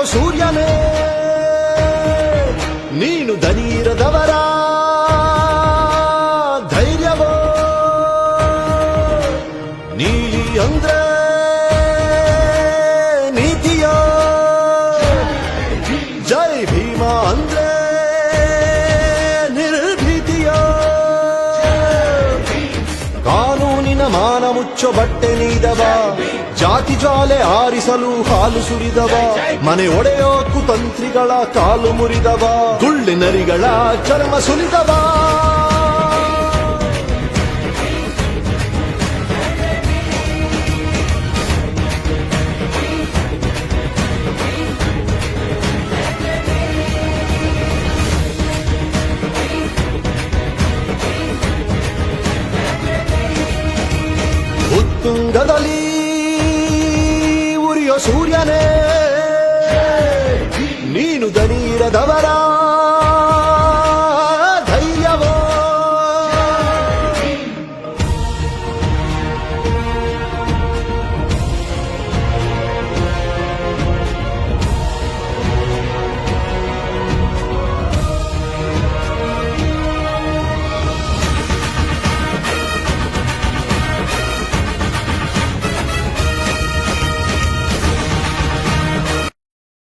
ಉರಿಯೋ ಸೂರ್ಯನೇ ನೀನು ದನೀರದವರ ಧೈರ್ಯವೋ? ನೀಲಿ ಅಂದ್ರೆ ನೀತಿಯೋ? ಜೈ ಭೀಮಾ ಅಂದ್ರೆ ಕಾನೂನಿನ ಮಾನ ಮುಚ್ಚೋ ಬಟ್ಟೆ ನೀಡವ ಜಾತಿ ಜಾಲೆ ಆರಿಸಲು ಹಾಲು ಸುರಿದವ. ಮನೆ ಒಡೆಯೋಕು ತಂತ್ರಿಗಳ ಕಾಲು ಮುರಿದವ. ಗುಳ್ಳಿನರಿಗಳ ಚರ್ಮ ಸುಲಿದವ. ಉತ್ತುಂಗದಲ್ಲಿ ಉರಿಯೋ ಸೂರ್ಯನೇ ನೀನು ದನೀರದವರ